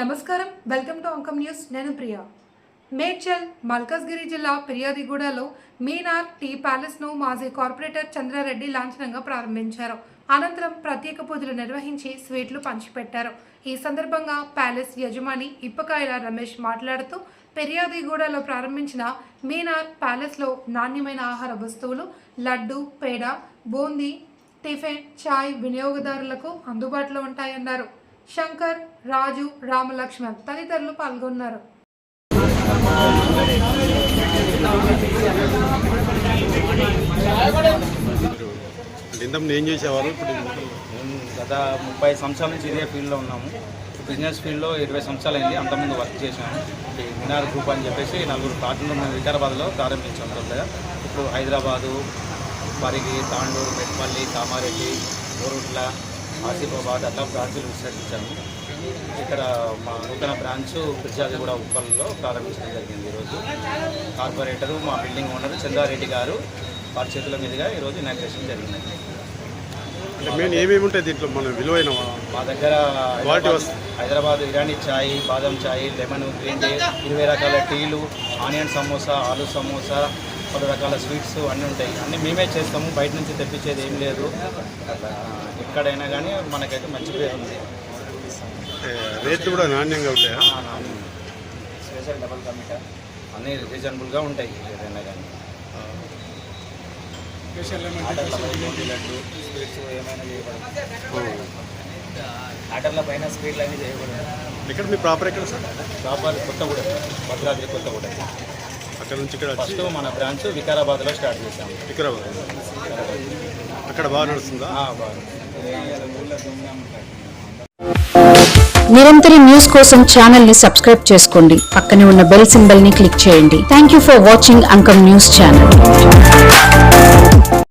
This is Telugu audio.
నమస్కారం. Welcome to Ankam news. నేను ప్రియా. మేడ్చల్ మల్కజ్గిరి జిల్లా ఫిర్యాదిగూడలో మీనార్ టీ ప్యాలెస్ను మాజీ కార్పొరేటర్ చంద్రారెడ్డి లాంఛనంగా ప్రారంభించారు. అనంతరం ప్రత్యేక పూజలు నిర్వహించి స్వీట్లు పంచిపెట్టారు. ఈ సందర్భంగా ప్యాలెస్ యజమాని ఇప్పకాయల రమేష్ మాట్లాడుతూ పెరియాదిగూడలో ప్రారంభించిన మీనార్ ప్యాలెస్లో నాణ్యమైన ఆహార వస్తువులు లడ్డు పేడ బూందీ టిఫిన్ చాయ్ వినియోగదారులకు అందుబాటులో ఉంటాయన్నారు. శంకర్ రాజు రామలక్ష్మణ్ తదితరులు పాల్గొన్నారు. ఏం చేసేవారు? ఇప్పుడు మేము గత ముప్పై సంవత్సరాల నుంచి ఇదే ఫీల్డ్లో ఉన్నాము. బిజినెస్ ఫీల్డ్లో ఇరవై సంవత్సరాలు అయింది. అంతకుముందు వర్క్ చేశాము. ఈ మినార్ గ్రూప్ అని చెప్పేసి నలుగురు పార్టీలు మేము వికారాబాద్లో ప్రారంభించాం కొత్తగా ఇప్పుడు హైదరాబాదు పరిగి తాండూరు మెట్పల్లి కామారెడ్డి కోరుట్ల ఆసిఫాబాద్ అట్లా బ్రాంచులు విస్తరించాము ఇక్కడ మా నూతన బ్రాంచ్ కూడా ఉప్పల్లో ప్రారంభించడం జరిగింది ఈరోజు. కార్పొరేటరు మా బిల్డింగ్ ఓనర్ చంద్రారెడ్డి గారు వారి చేతుల మీదుగా ఈరోజు ఇనాగ్రేషన్ జరిగింది. మెయిన్ ఏమేమి ఉంటాయి దీంట్లో? మన విలువైన మా దగ్గర హైదరాబాద్- ఇరానీ చాయ్ బాదం చాయ్ లెమన్ గ్రీన్ టీ ఇరవై రకాల టీలు ఆనియన్ సమోసా ఆలు సమోసా పలు రకాల స్వీట్స్ అన్నీ ఉంటాయి. అన్నీ మేమే చేస్తాము. బయట నుంచి తెప్పించేది ఏం లేదు. అట్లా ఎక్కడైనా కానీ మనకైతే మంచి పేరు ఉంది రేట్లు కూడా నాణ్యంగా ఉంటాయా? స్పెషల్ డబల్ కమిటా అన్నీ రీజనబుల్గా ఉంటాయి. ఏదైనా కానీ. లడ్డు స్వీట్స్ ఏమైనా చేయబడదు ఆర్డర్ల పైన స్వీట్లు అన్నీ చేయబడదు ఇక్కడ మీ ప్రాపర్ ఎక్కడ సార్? ప్రాపర్ కొత్తగూడెం. భద్రాద్రి కొత్తగూడెం. అక్కడ నుంచి ఇక్కడ ఫస్ట్ మన బ్రాంచ్ వికారాబాద్లో స్టార్ట్ చేసాము వికారాబాద్. అక్కడ బాగా నడుస్తుందా? నిరంతర న్యూస్ కోసం ఛానల్ని సబ్స్క్రైబ్ చేసుకోండి. పక్కనే ఉన్న బెల్ సింబల్ని క్లిక్ చేయండి. Thank you for watching Ankam news channel